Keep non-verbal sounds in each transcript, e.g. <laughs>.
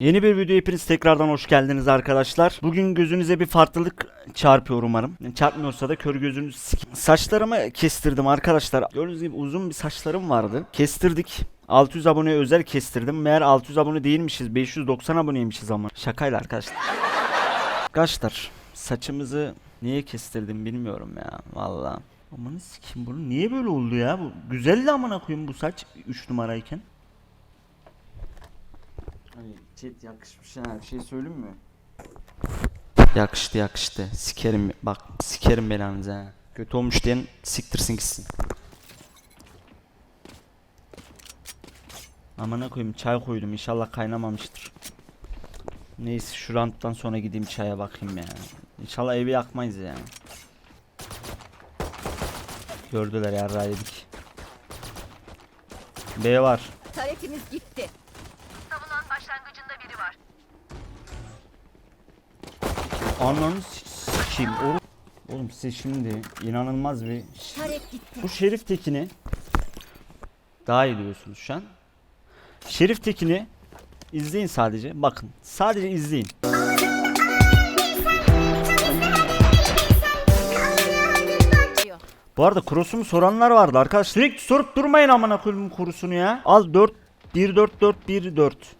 Yeni bir video hepiniz tekrardan hoş geldiniz arkadaşlar. Bugün gözünüze bir farklılık çarpıyor umarım. Çarpmıyorsa da kör gözünüz Saçlarımı kestirdim arkadaşlar. Gördüğünüz gibi uzun bir saçlarım vardı. Kestirdik. 600 aboneye özel kestirdim. Meğer 600 abone değilmişiz. 590 aboneymişiz ama. Şakayla arkadaşlar. Arkadaşlar saçımızı niye kestirdim bilmiyorum ya. Vallahi. Amanı sikim bunu niye böyle oldu ya? Bu güzeldi amına koyayım bu saç 3 numarayken. Hani chat yakışmış ha bir şey söyleyeyim mi? Yakıştı yakıştı. Sikerim bak sikerim belanızı ha. Kötü olmuş diyen siktirsin gitsin. Amına koyayım çay koydum inşallah kaynamamıştır. Neyse şu ranttan sonra gideyim çaya bakayım ya. İnşallah evi yakmayız ya. Gördüler ya yedik. B var. Taretimiz gitti. Ananı sikeyim. Oğlum, oğlum size şimdi inanılmaz bir. Bu Şerif Tekin'i daha iyi diyorsunuz şu an. Şerif Tekin'i izleyin sadece. Bakın sadece izleyin. Bu arada kurosunu soranlar vardı arkadaşlar. Sürekli sorup durmayın amına koyayım kurusunu ya. Al 4 1 4 4 1 4.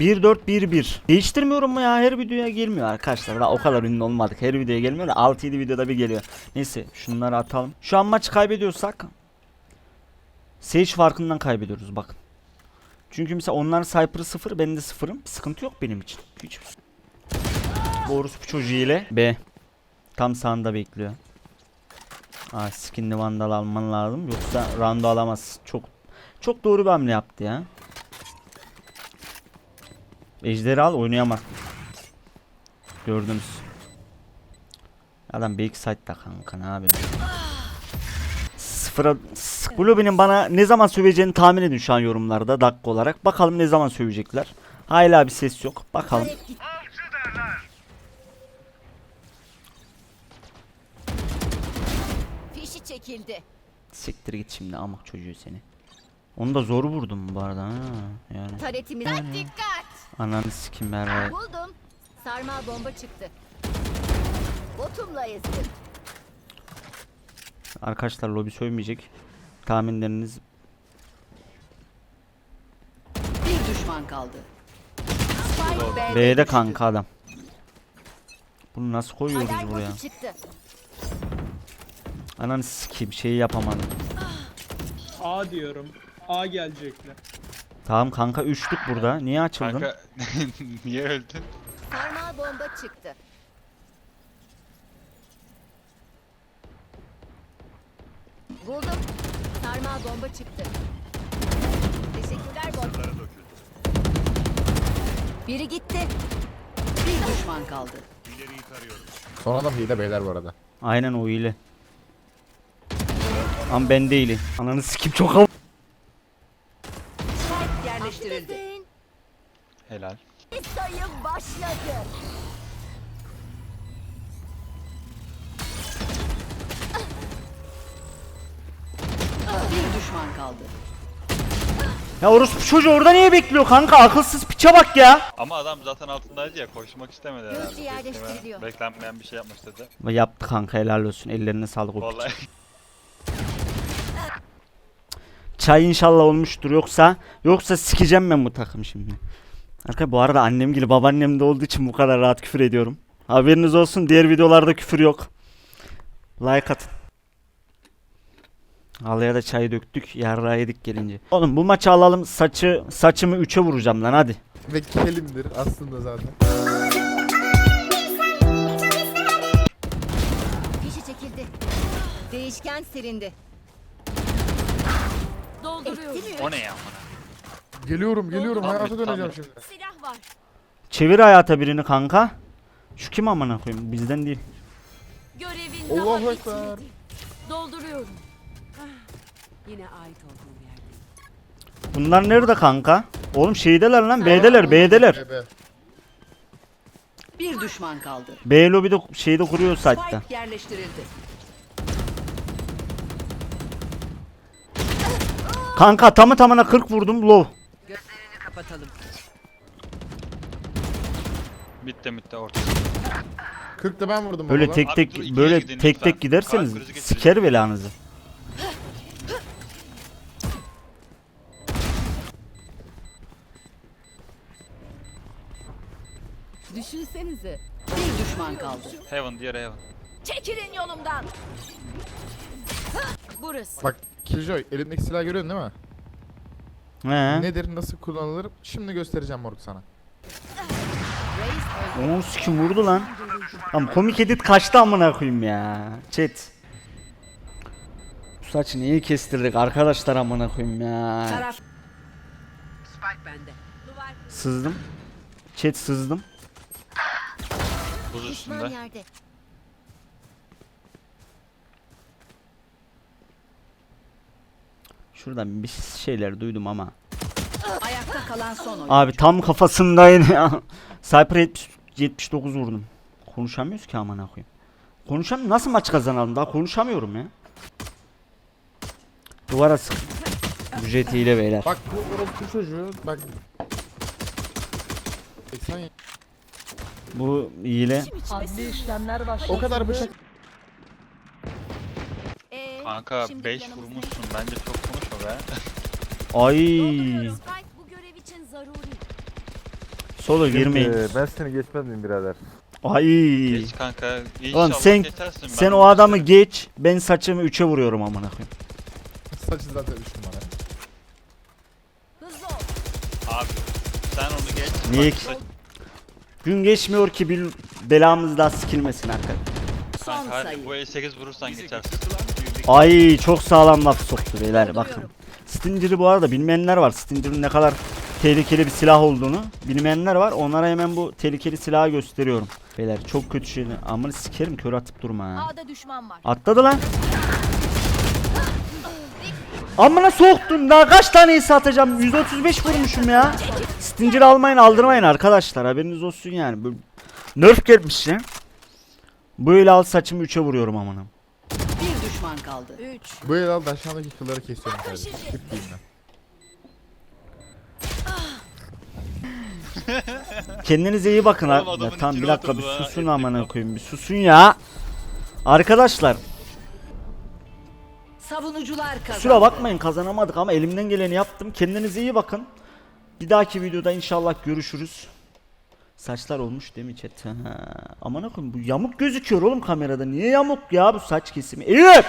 1 4 1 1. Değiştirmiyorum mu ya? Her videoya gelmiyor arkadaşlar. Daha o kadar ünlü olmadık. Her videoya gelmiyor da 6 7 videoda bir geliyor. Neyse şunları atalım. Şu an maç kaybediyorsak Sage farkından kaybediyoruz bakın. Çünkü mesela onların Cypher'ı 0, ben de 0'ım. Sıkıntı yok benim için. Hiç. Bu orospu çocuğu ile B. Tam sağında bekliyor. Aa skinli vandal alman lazım yoksa round alamaz. Çok çok doğru bir hamle yaptı ya. Ejderi al oynayamaz. Gördünüz. Adam Backside'da kanka ne yapıyorsun? Sıfıra... Lobinin bana ne zaman söveceğini tahmin edin şu an yorumlarda dakika olarak. Bakalım ne zaman sövecekler. Hala bir ses yok. Bakalım. Fişi çekildi. Siktir git şimdi amak çocuğu seni. Onu da zor vurdum bu arada ha. Yani Taretimiz... Dikkat! Ananı sikim ben. Buldum. Sarmal bomba çıktı. Botumla ezdim. Arkadaşlar lobi sövmeyecek. Tahminleriniz Bir düşman kaldı. Spike B'de B'de düştü. kanka adam. Bunu nasıl koyuyoruz Alarm buraya? botu çıktı. Ananı sikeyim şeyi yapamadım. A diyorum. A gelecekler. Tamam kanka üçlük burada. Niye açıldın? Kanka <laughs> niye öldün? Sarmal bomba çıktı. Buldum. Sarmal bomba çıktı. Teşekkürler bot. Biri gitti. Bir düşman kaldı. Son adam hile beyler bu arada. Aynen o ile. Ama ben değilim. Ananı sikeyim çok av. Spike yerleştirildi. Affedersin. Helal. Sayı başladı. Bir düşman kaldı. Ya orospu çocuğu orada niye bekliyor kanka? Akılsız piçe bak ya. Ama adam zaten altındaydı ya koşmak istemedi herhalde. Gözcü yerleştiriliyor. Beklenmeyen bir şey yapmış dedi. Yaptı kanka helal olsun. Ellerine sağlık o piç. Vallahi Çay inşallah olmuştur yoksa yoksa sikeceğim ben bu takım şimdi. Arkadaşlar bu arada annem gibi babaannem de olduğu için bu kadar rahat küfür ediyorum. Haberiniz olsun diğer videolarda küfür yok. Like atın. Halıya da çay döktük. Yarrağı yedik gelince. Oğlum bu maçı alalım. Saçı saçımı 3'e vuracağım lan hadi. Ve kelimdir aslında zaten. Fişi çekildi. Değişken silindi. Dolduruyorum. o ne ya? Geliyorum geliyorum Tamam, hayata döneceğim şimdi. Silah var. Çevir hayata birini kanka. Şu kim amına koyayım? Bizden değil. Görevin Allahu daha Ekber. bitmedi. Dolduruyorum. Yine ait olduğum yerde. Bunlar nerede kanka? Oğlum şeydeler lan B'deler B'deler. Bebe. Bir düşman kaldı. B lobide şeyde kuruyor site'da. Spike yerleştirildi. Kanka tamı tamına 40 vurdum low. Kapatalım. Mitte mitte orta. 40 da ben vurdum Böyle tek Abi tek dur, ikiye böyle gidin tek lütfen. tek giderseniz Kalp krizi geçireceğim. siker belanızı. Düşünsenize. Bir düşman kaldı. Heaven diğer Heaven. Çekilin yolumdan. Burası. Bak Killjoy elimdeki silah görüyorsun değil mi? He. Nedir nasıl kullanılır şimdi göstereceğim moruk sana. Onu sikim vurdu lan. Tamam komik edit kaçtı amına koyayım ya. Chat. Bu saçı niye kestirdik arkadaşlar amına koyayım ya. Sızdım. Chat sızdım. Buz üstünde. Şuradan bir şeyler duydum ama. Ayakta kalan son oyun. Abi tam kafasındaydı ya. Cypher 70, 79 vurdum. Konuşamıyoruz ki amına koyayım. Konuşam nasıl maç kazanalım daha konuşamıyorum ya. Duvara sık. Bu JT ile beyler. Bak bu orospu çocuğu bak. 80 Bu hile. o kadar bıçak Ee, Kanka şimdi 5 planımız ne? vurmuşsun. Bence çok be. Ay. Dolduruyorum. Spike bu görev için zaruri. Solo girmeyin. Ee, ben seni geçmez miyim birader? Ay. Geç kanka. İnşallah Oğlum sen geçersin. sen Ben o adamı isterim. geç. Ben saçımı 3'e vuruyorum amına koyayım. saçı zaten 3 numara. Hızlı ol. Abi sen onu geç. Niye ki? Gün geçmiyor ki bir belamız daha sikilmesin arkadaşlar. Son Kanka sayı. bu 8 vurursan geçersin. Ay çok sağlam laf soktu beyler bakın. Stinger'ı bu arada bilmeyenler var. Stinger'ın ne kadar tehlikeli bir silah olduğunu bilmeyenler var. Onlara hemen bu tehlikeli silahı gösteriyorum. Beyler çok kötü şey. Amına sikerim kör atıp durma ha. A'da düşman var. Atladı lan. Amına soktun daha kaç tane iyisi atacağım 135 vurmuşum ya Stinger almayın aldırmayın arkadaşlar haberiniz olsun yani Nerf gelmiş ya Böyle al saçımı 3'e vuruyorum amına düşman kaldı. 3. Bu el al da aşağıdaki kılları kesiyorum kardeşim. Diyeyim ben. <laughs> Kendinize iyi bakın Oğlum ha. adamın Ya, tamam bir dakika bir oturdu ha, susun ettik amına koyayım bir susun ya Arkadaşlar Savunucular kazandı. kusura bakmayın kazanamadık ama elimden geleni yaptım Kendinize iyi bakın Bir dahaki videoda inşallah görüşürüz Saçlar olmuş değil mi chat? Ha. Aman koyayım bu yamuk gözüküyor oğlum kamerada. Niye yamuk ya bu saç kesimi? Eyüp!